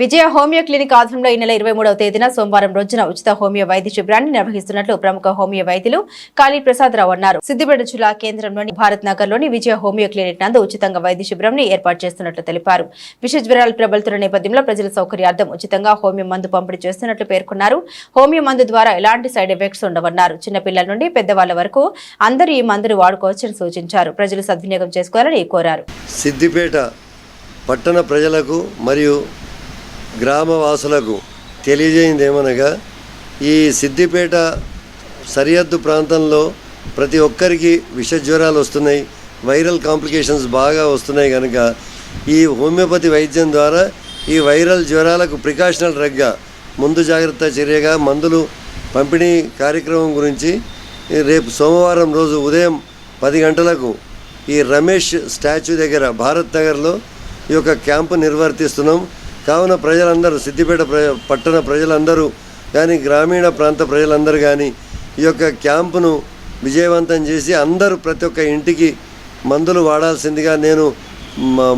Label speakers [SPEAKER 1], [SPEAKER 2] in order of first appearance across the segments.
[SPEAKER 1] విజయ homeo clinic ఆధ్వర్యంలో ఈ నెల ఇరవై మూడవ తేదీన సోమవారం రోజున ఉచిత హోమియో వైద్య శిబిరాన్ని నిర్వహిస్తున్నట్లు ప్రముఖ హోమియో వైద్యులు కాళీ ప్రసాదరావు అన్నారు. సిద్దిపేట జిల్లా కేంద్రంలోని భారత్ నగర్లోని విజయ హోమియో క్లినిక్ నందు ఉచితంగా వైద్య శిబిరంని ఏర్పాటు చేస్తున్నట్లు తెలిపారు. విష జ్వరాలు ప్రబలుతున్న నేపథ్యంలో ప్రజల సౌకర్యార్థం ఉచితంగా హోమియో మందు పంపిణీ చేస్తున్నట్లు పేర్కొన్నారు. హోమియో మందు ద్వారా ఎలాంటి సైడ్ ఎఫెక్ట్స్ ఉండవన్నారు. చిన్నపిల్లల నుండి పెద్దవాళ్ళ వరకు అందరూ ఈ మందును వాడుకోవచ్చని సూచించారు. ప్రజలు సద్వినియోగం చేసుకోవాలని కోరారు.
[SPEAKER 2] సిద్దిపేట పట్టణ ప్రజలకు మరియు గ్రామవాసులకు తెలియజేయింది ఏమనగా ఈ సిద్దిపేట సరిహద్దు ప్రాంతంలో ప్రతి ఒక్కరికి విష జ్వరాలు వస్తున్నాయి వైరల్ కాంప్లికేషన్స్ బాగా వస్తున్నాయి కనుక ఈ హోమియోపతి వైద్యం ద్వారా ఈ వైరల్ జ్వరాలకు ప్రికాషనల్ డ్రగ్గా ముందు జాగ్రత్త చర్యగా మందులు పంపిణీ కార్యక్రమం గురించి రేపు సోమవారం రోజు ఉదయం పది గంటలకు ఈ రమేష్ స్టాచ్యూ దగ్గర భారత్ నగర్లో ఈ యొక్క క్యాంపు నిర్వర్తిస్తున్నాం. కావున ప్రజలందరూ సిద్దిపేట ప్ర పట్టణ ప్రజలందరూ కానీ గ్రామీణ ప్రాంత ప్రజలందరూ కానీ ఈ యొక్క క్యాంపును విజయవంతం చేసి అందరూ ప్రతి ఒక్క ఇంటికి మందులు వాడాల్సిందిగా నేను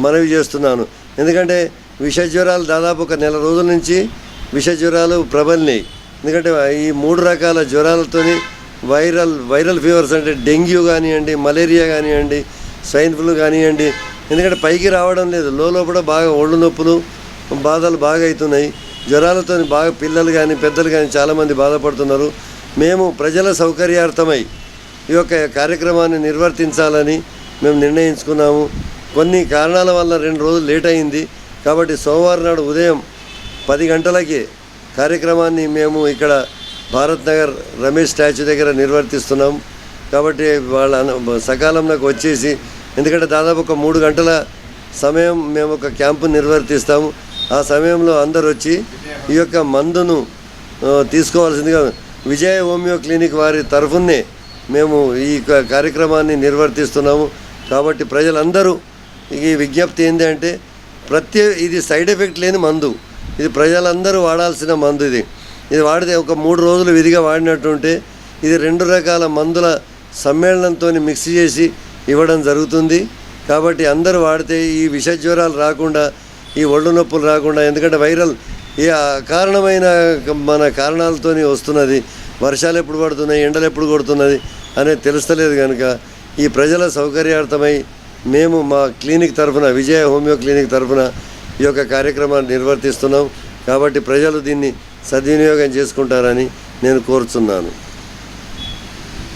[SPEAKER 2] మనవి చేస్తున్నాను. ఎందుకంటే విష జ్వరాలు దాదాపు ఒక నెల రోజుల నుంచి విష జ్వరాలు ప్రబలినాయి. ఎందుకంటే ఈ మూడు రకాల జ్వరాలతోని వైరల్ వైరల్ ఫీవర్స్ అంటే డెంగ్యూ కానివ్వండి మలేరియా కానివ్వండి స్వైన్ ఫ్లూ కానివ్వండి ఎందుకంటే పైకి రావడం లేదు. లోపల బాగా ఒళ్ళు నొప్పులు బాధలు బాగా అవుతున్నాయి జ్వరాలతో బాగా పిల్లలు కానీ పెద్దలు కానీ చాలామంది బాధపడుతున్నారు. మేము ప్రజల సౌకర్యార్థమై ఈ యొక్క కార్యక్రమాన్ని నిర్వర్తించాలని మేము నిర్ణయించుకున్నాము. కొన్ని కారణాల వల్ల రెండు రోజులు లేట్ అయింది. కాబట్టి సోమవారం నాడు ఉదయం పది గంటలకి కార్యక్రమాన్ని మేము ఇక్కడ భారత్ నగర్ రమేష్ స్టాచ్యూ దగ్గర నిర్వర్తిస్తున్నాం. కాబట్టి వాళ్ళ సకాలంలోకి వచ్చేసి ఎందుకంటే దాదాపు ఒక మూడు గంటల సమయం మేము ఒక క్యాంపు నిర్వర్తిస్తాము. ఆ సమయంలో అందరు వచ్చి ఈ యొక్క మందును తీసుకోవాల్సిందిగా విజయ హోమియో క్లినిక్ వారి తరఫునే మేము ఈ క- కార్యక్రమాన్ని నిర్వర్తిస్తున్నాము. కాబట్టి ప్రజలందరూ ఈ విజ్ఞప్తి ఏంటి అంటే ప్రత్యే ఇది సైడ్ ఎఫెక్ట్ లేని మందు. ఇది ప్రజలందరూ వాడాల్సిన మందు ఇది. ఇది వాడితే ఒక మూడు రోజులు విధిగా వాడినట్టుంటే ఇది రెండు రకాల మందుల సమ్మేళనంతో మిక్స్ చేసి ఇవ్వడం జరుగుతుంది. కాబట్టి అందరూ వాడితే ఈ విష జ్వరాలు రాకుండా ఈ ఒళ్ళు నొప్పులు రాకుండా ఎందుకంటే వైరల్ ఈ కారణమైన మన కారణాలతోనే వస్తున్నది. వర్షాలు ఎప్పుడు పడుతున్నాయి ఎండలు ఎప్పుడు కొడుతున్నది అనేది తెలుస్తలేదు కనుక ఈ ప్రజల సౌకర్యార్థమై మేము మా క్లినిక్ తరఫున విజయ హోమియో క్లినిక్ తరఫున ఈ యొక్క కార్యక్రమాన్ని నిర్వర్తిస్తున్నాం. కాబట్టి ప్రజలు దీన్ని సద్వినియోగం చేసుకుంటారని నేను కోరుతున్నాను